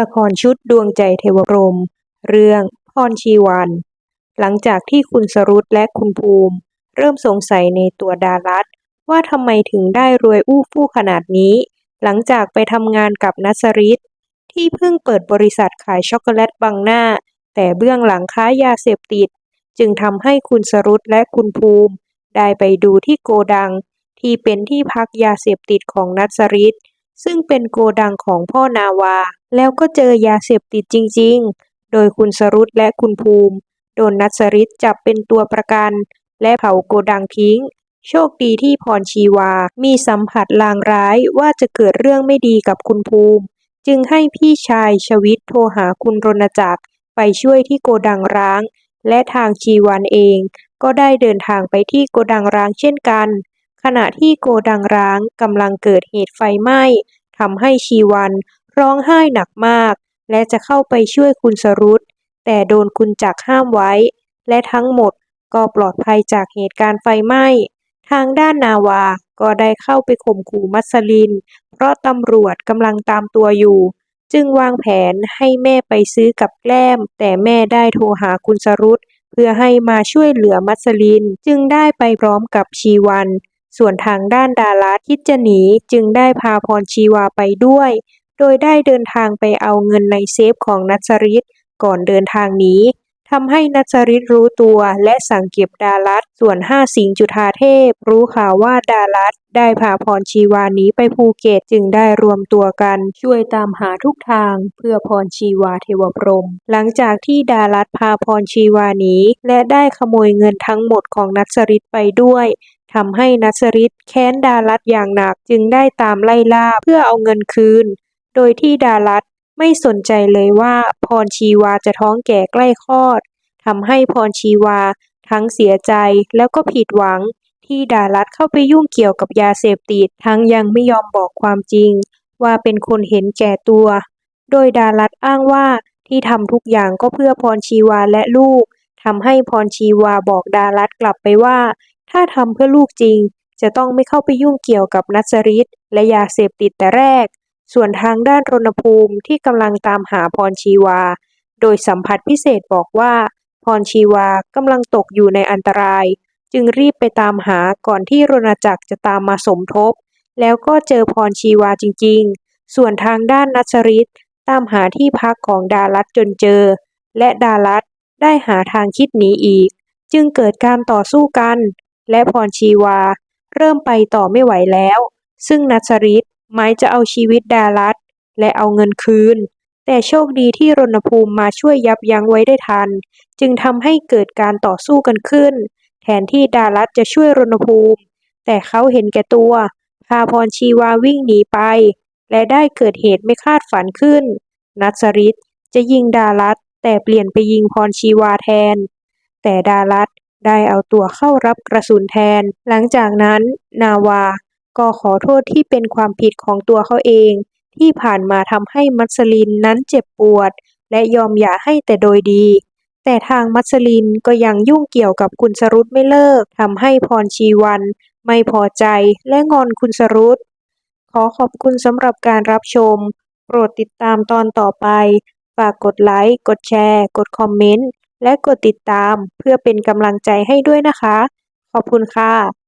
ละครชุดดวงใจเทวพรม เรื่องพรชีวัน หลังจากที่คุณสรุตและคุณภูมิ เริ่มสงสัยในตัวดารัตว่าทำไมถึงได้รวยอู้ฟู่ขนาดนี้ หลังจากไปทำงานกับนัสริตที่เพิ่งเปิดบริษัทขายช็อกโกแลตบังหน้า แต่เบื้องหลังค้ายาเสพติด จึงทำให้คุณสรุตและคุณภูมิ ได้ไปดูที่โกดัง ที่เป็นที่พักยาเสพติดของนัสริตซึ่งเป็นโกดังของพ่อนาวา แล้วก็เจอยาเสพติดจริง ๆ โดยคุณสรุตและคุณภูมิ โดนนัสริตจับเป็นตัวประกัน และเผาโกดังทิ้ง โชคดีที่พรชีวา มีสัมผัสลางร้ายว่าจะเกิดเรื่องไม่ดีกับคุณภูมิ จึงให้พี่ชายชวิตโทรหาคุณรณจักรไปช่วยที่โกดังร้าง และทางชีวันเอง ก็ได้เดินทางไปที่โกดังร้างเช่นกัน ขณะที่โกดังร้างกำลังเกิดเหตุไฟไหม้ทำให้ชีวัน ร้องไห้หนักมาก และจะเข้าไปช่วยคุณสรุตแต่โดนคุณจักห้ามไว้ และทั้งหมดก็ปลอดภัยจากเหตุการณ์ไฟไหม้ ทางด้านนาวาก็ได้เข้าไปข่มขู่มัสลิน เพราะตำรวจกำลังตามตัวอยู่ จึงวางแผนให้แม่ไปซื้อกับแกล้ม แต่แม่ได้โทรหาคุณสรุตเพื่อให้มาช่วยเหลือมัสลิน จึงได้ไปพร้อมกับชีวัน ส่วนทางด้านดารัตคิดจะหนีจึงได้พาพรชีวาไปด้วย โดยได้เดินทางไปเอาเงินในเซฟของนัสริตก่อนเดินทางหนีทำให้นัสริตรู้ตัวและสั่งเก็บดารัตส่วนห้าสิงจุธาเทพ รู้ข่าวว่าดารัตได้พาพรชีวานีไปภูเก็ตจึงได้รวมตัวกัน ช่วยตามหาทุกทางเพื่อพรชีวาเทวพรม หลังจากที่ดารัตพาพรชีวานีและได้ขโมยเงินทั้งหมดของนัสริตไปด้วยทำให้นัสริตแค้นดารัตอย่างหนักจึงได้ตามไล่ล่าเพื่อเอาเงินคืน โดยที่ดารัตไม่สนใจเลยว่าพรชีวาจะท้องแก่ใกล้คลอดทำให้พรชีวาทั้งเสียใจแล้วก็ผิดหวัง ที่ดารัตเข้าไปยุ่งเกี่ยวกับยาเสพติดทั้งยังไม่ยอมบอกความจริง ว่าเป็นคนเห็นแก่ตัว โดยดารัตอ้างว่าที่ทำทุกอย่างก็เพื่อพรชีวาและลูกทำให้พรชีวาบอกดารัตกลับไปว่า ถ้าทำเพื่อลูกจริง จะต้องไม่เข้าไปยุ่งเกี่ยวกับนัสริตและยาเสพติดแต่แรก ส่วนทางด้านรณภูมิที่กำลังตามหาพรชีวา โดยสัมผัสพิเศษบอกว่า พรชีวากำลังตกอยู่ในอันตราย จึงรีบไปตามหาก่อนที่รณจักรจะตามมาสมทบ แล้วก็เจอพรชีวาจริงๆ ส่วนทางด้านนัสริตตามหาที่พักของดารัตจนเจอ และดารัตได้หาทางคิดหนีอีก จึงเกิดการต่อสู้กัน และพรชีวา เริ่มไปต่อไม่ไหวแล้ว ซึ่งนัสริต หมายจะเอาชีวิตดารัตและเอาเงินคืน แต่โชคดีที่รณภูมิมาช่วยยับยั้งไว้ได้ทัน จึงทำให้เกิดการต่อสู้กันขึ้น แทนที่ดารัตจะช่วยรณภูมิ แต่เขาเห็นแก่ตัว พาพรชีวาวิ่งหนีไป และได้เกิดเหตุไม่คาดฝันขึ้น นัสริตจะยิงดารัตแต่เปลี่ยนไปยิงพรชีวาแทน แต่ดารัตได้เอาตัวเข้ารับกระสุนแทน หลังจากนั้น นาวา ก็ขอโทษที่เป็นความผิดของตัวเขาเอง ที่ผ่านมาทำให้มัสลินนั้นเจ็บปวด และยอมหย่าให้แต่โดยดี แต่ทางมัสลินก็ยังยุ่งเกี่ยวกับคุณสรุตไม่เลิกทำให้พรชีวัน ไม่พอใจและงอนคุณสรุตขอขอบคุณสำหรับการรับชม โปรดติดตามตอนต่อไป ฝากกดไลค์ กดแชร์ กดคอมเมนต์ และกดติดตามเพื่อเป็นกำลังใจให้ด้วยนะคะ ขอบคุณค่ะ